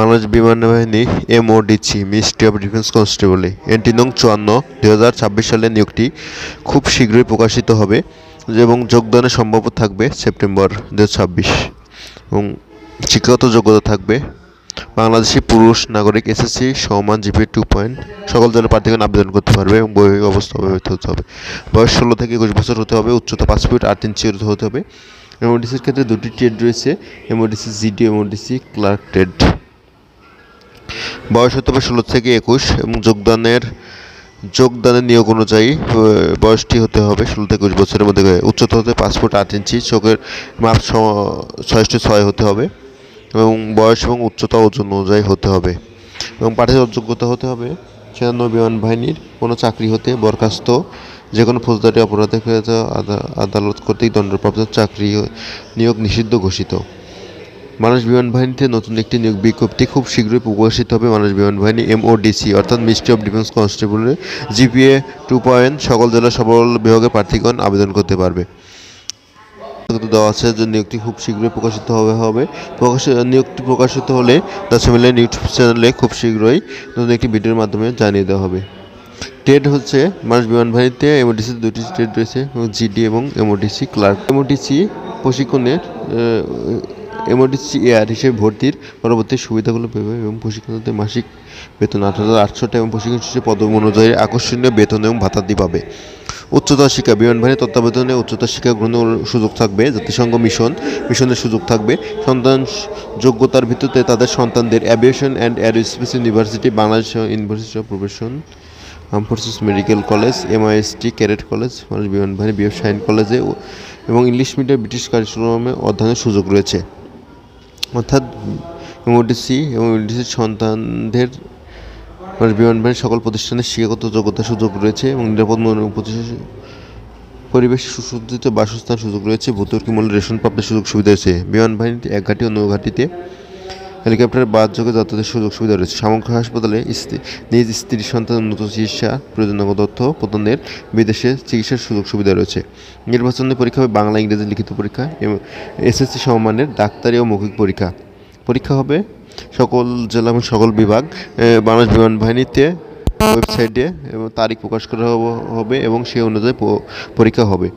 বাংলাদেশ বিমান বাহিনী M MODC ministry of defence কনস্টেবলে এনটি নং চুয়ান্ন, দুই হাজার ছাব্বিশ সালের নিয়োগটি খুব শীঘ্রই প্রকাশিত হবে এবং যোগদানের সম্ভাব্য থাকবে সেপ্টেম্বর দু ছাব্বিশ। এবং শিক্ষাগত যোগ্যতা থাকবে বাংলাদেশি পুরুষ নাগরিক এসএসসি সমান জিপি টু পয়েন্ট সকল দলের প্রার্থীগণ আবেদন করতে পারবে এবং বৈবাহিক অবস্থা অব্যাহত হতে হবে। বয়স ষোলো থেকে একুশ বছর হতে হবে, উচ্চতা পাঁচ ফিট আট ইঞ্চি হতে হবে। এমওডিসির ক্ষেত্রে দুটি ট্রেড রয়েছে MODC GD MODC clerk trade বয়স হতে হবে ষোলো থেকে একুশ এবং যোগদানের যোগদানের নিয়োগ অনুযায়ী বয়সটি হতে হবে ষোলো থেকে একুশ বছরের মধ্যে। উচ্চতা হতে ফুট আট ইঞ্চি, চোখের মাপ ছয়শটি ছয় হতে হবে এবং বয়স এবং উচ্চতা ওজন অনুযায়ী হতে হবে। এবং পাঠের যোগ্যতা হতে হবে সেনানৌ বিমান বাহিনীর কোনো চাকরি হতে, বরখাস্ত যে কোনো ফৌজদারি অপরাধে আদালত কর্তৃক দণ্ডপ্রাপ্ত চাকরি নিয়োগ নিষিদ্ধ ঘোষিত। বাংলাদেশ বিমান বাহিনীতে নতুন একটি নিয়োগ বিজ্ঞপ্তি খুব শীঘ্রই প্রকাশিত হবে। মানুষ বিমান বাহিনী এমওডিসি অর্থাৎ মিনিস্ট্রি অফ ডিফেন্স কনস্টেবলের জিপিএ টু পয়েন্ট সকল জেলা সকল বিভাগের প্রার্থীগণ আবেদন করতে পারবে। দেওয়া আছে যে নিয়োগটি খুব শীঘ্রই প্রকাশিত হবে হবে। প্রকাশ নিয়োগটি প্রকাশিত হলে দাসমিলের ইউটিউব চ্যানেলে খুব শীঘ্রই নতুন একটি ভিডিওর মাধ্যমে জানিয়ে দেওয়া হবে। ট্রেড হচ্ছে মানুষ বিমান বাহিনীতে এমওডিসি দুটি ট্রেড রয়েছে জিডি এবং এমওডিসি ক্লার্ক এমওডিসি প্রশিক্ষণের এমওডিসি এয়ার হিসেবে ভর্তির পরবর্তী সুবিধাগুলো পেবে এবং প্রশিক্ষণতে মাসিক বেতন আট হাজার আটশো টাকা এবং প্রশিক্ষণ শেষে পদম অনুযায়ী আকর্ষণীয় বেতন এবং ভাতাদি পাবে। উচ্চতর শিক্ষা বিমান বাহিনীর তত্ত্বাবধানে উচ্চতর শিক্ষা গ্রহণের সুযোগ থাকবে, জাতিসংঘ মিশন, মিশনের সুযোগ থাকবে। সন্তান যোগ্যতার ভিত্তিতে তাদের সন্তানদের aviation and aerospace university Bangladesh university of profession arm forces medical college MIST cadet college Bangladesh বিমান বাহিনী বিএফ শাইন কলেজে এবং ইংলিশ মিডিয়াম ব্রিটিশ কারিকুলামে অধ্যয়নের সুযোগ রয়েছে। অর্থাৎ এমওডিসি এবং এমওডিসির সন্তানদের বিমানবাহিনীর বিমান বাহিনীর সকল প্রতিষ্ঠানের শিক্ষাগত যোগ্যতার সুযোগ রয়েছে এবং নিরাপদ পরিবেশ সুসজ্জিত বাসস্থান সুযোগ রয়েছে ভর্তুকি মূল্যে রেশন প্রাপ্তির সুযোগ সুবিধা রয়েছে। বিমান বাহিনীতে এক ঘাঁটি ও ঘাঁটিতে হেলিকপ্টার বাদ যোগে যাতায়াতের সুযোগ সুবিধা রয়েছে। সামগ্রিক হাসপাতালে নিজ স্ত্রীর সন্তান উন্নত চিকিৎসা, প্রয়োজনীয় তথ্য প্রদানের বিদেশে চিকিৎসার সুযোগ সুবিধা রয়েছে। নির্বাচনী পরীক্ষা হবে বাংলা, ইংরেজি লিখিত পরীক্ষা এবং এসএসসি সমমানের ডাক্তারি ও মৌখিক পরীক্ষা। পরীক্ষা হবে সকল জেলা এবং সকল বিভাগ বাংলাদেশ বিমান বাহিনীতে ওয়েবসাইটে এবং তারিখ প্রকাশ করা হবে এবং সেই অনুযায়ী পরীক্ষা হবে।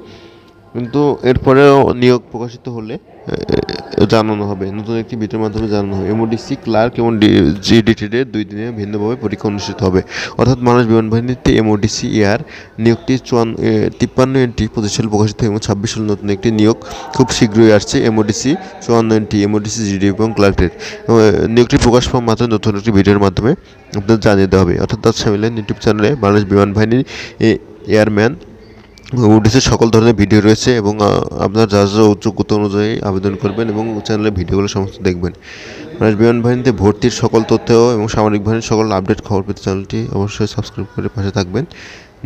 কিন্তু এরপরেও নিয়োগ প্রকাশিত হলে জানানো হবে। নতুন একটি ভিডিওর মাধ্যমে জানানো হবে। এমওডিসি, ক্লার্ক এবং জিডিটির দুই দিনে ভিন্নভাবে পরীক্ষা অনুষ্ঠিত হবে। অর্থাৎ মানুষ বিমান বাহিনীতে এমওডিসি এয়ার নিয়োগটি চুয়ান্ন তিপ্পান্ন এনটি পঁচিশ প্রকাশিত এবং ছাব্বিশ সালে নতুন একটি নিয়োগ খুব শীঘ্রই আসছে এমওডিসি, চুয়ান্ন এনটি, এমওডিসি জিডি এবং ক্লার্কের নিয়োগটি প্রকাশ পাওয়া মাত্র নতুন একটি ভিডিওর মাধ্যমে আপনাদের জানিয়ে দেওয়া হবে। অর্থাৎ তার সামিলের ইউটিউব চ্যানেলে বাংলাদেশ বিমান বাহিনীর এয়ারম্যান উডিসের সকল ধরনের ভিডিও রয়েছে এবং আপনার যা যা যোগ্যতা অনুযায়ী আবেদন করবেন এবং চ্যানেলের ভিডিওগুলো সমস্ত দেখবেন। বাংলাদেশ বিমান বাহিনীতে ভর্তির সকল তথ্য এবং সামরিক বাহিনীর সকল আপডেট খবর পেতে চ্যানেলটি অবশ্যই সাবস্ক্রাইব করে পাশে থাকবেন।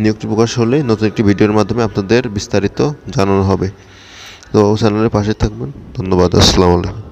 নিয়োগটি প্রকাশ হলে নতুন একটি ভিডিওর মাধ্যমে আপনাদের বিস্তারিত জানানো হবে। তো চ্যানেলের পাশে থাকবেন। ধন্যবাদ। আসসালামু আলাইকুম।